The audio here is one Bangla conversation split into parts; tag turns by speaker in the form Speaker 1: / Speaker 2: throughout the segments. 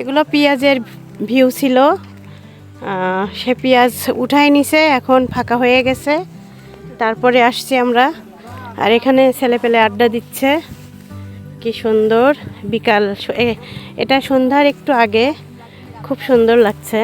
Speaker 1: এগুলো পেঁয়াজের ভিউ ছিল। সে পেঁয়াজ উঠাই নিছে, এখন ফাঁকা হয়ে গেছে। তারপরে আসছি আমরা। আর এখানে ছেলেপেলে আড্ডা দিচ্ছে। কি সুন্দর। বিকাল এটা সন্ধ্যার একটু আগে। খুব সুন্দর লাগছে।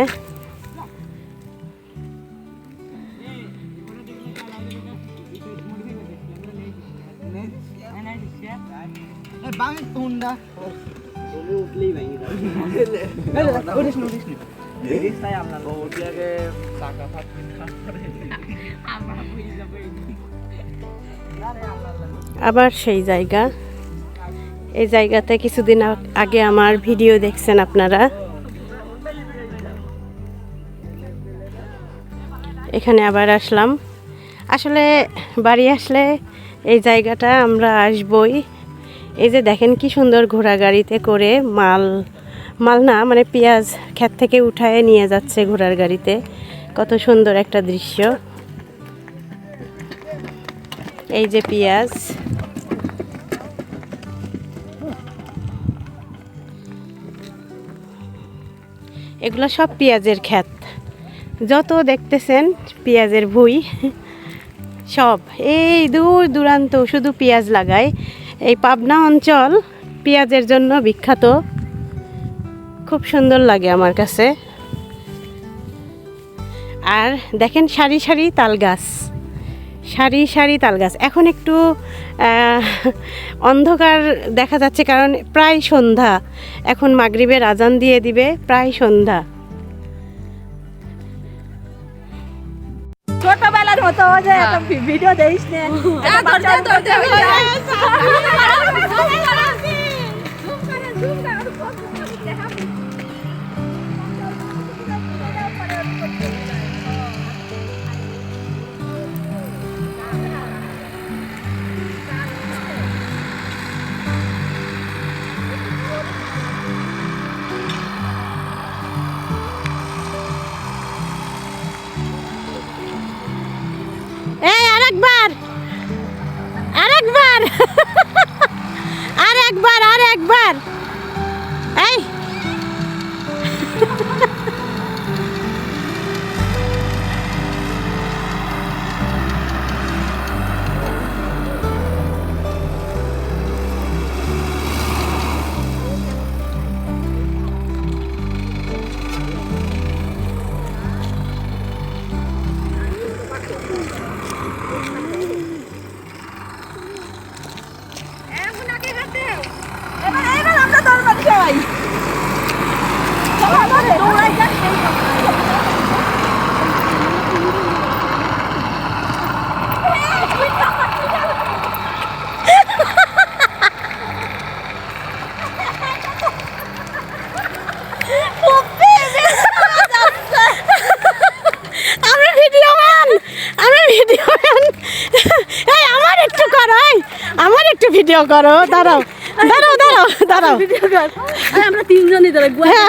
Speaker 1: আবার সেই জায়গা। এই জায়গাতে কিছুদিন আগে আমার ভিডিও দেখছেন আপনারা। এখানে আবার আসলাম। আসলে বাড়ি আসলে এই জায়গাটা আমরা আসবই। এই যে দেখেন কি সুন্দর ঘোড়া গাড়িতে করে মাল মাল না মানে পেঁয়াজ ক্ষেত থেকে উঠায় নিয়ে যাচ্ছে ঘোড়ার গাড়িতে কত সুন্দর একটা দৃশ্য। এই যে পেঁয়াজ। এগুলো সব পেঁয়াজের ক্ষেত। যত দেখতেছেন পেঁয়াজের ভুই, সব। এই দূর দূরান্ত শুধু পেঁয়াজ লাগায়। এই পাবনা অঞ্চল পেঁয়াজের জন্য বিখ্যাত। খুব সুন্দর লাগে আমার কাছে। আর দেখেন সারি সারি তাল গাছ সারি সারি তাল গাছ এখন একটু অন্ধকার দেখা যাচ্ছে কারণ প্রায় সন্ধ্যা। এখন মাগরিবের আজান দিয়ে দিবে, প্রায় সন্ধ্যা।
Speaker 2: ছোটবেলার মতো যে এত ভিডিও দেখিস নে একটা বাচ্চার
Speaker 1: এই আরেকবার। ভিডিও করো দাঁড়াও দাঁড়াও দাঁড়াও দাঁড়াও।
Speaker 2: কর। আমরা তিনজনই
Speaker 1: হ্যাঁ।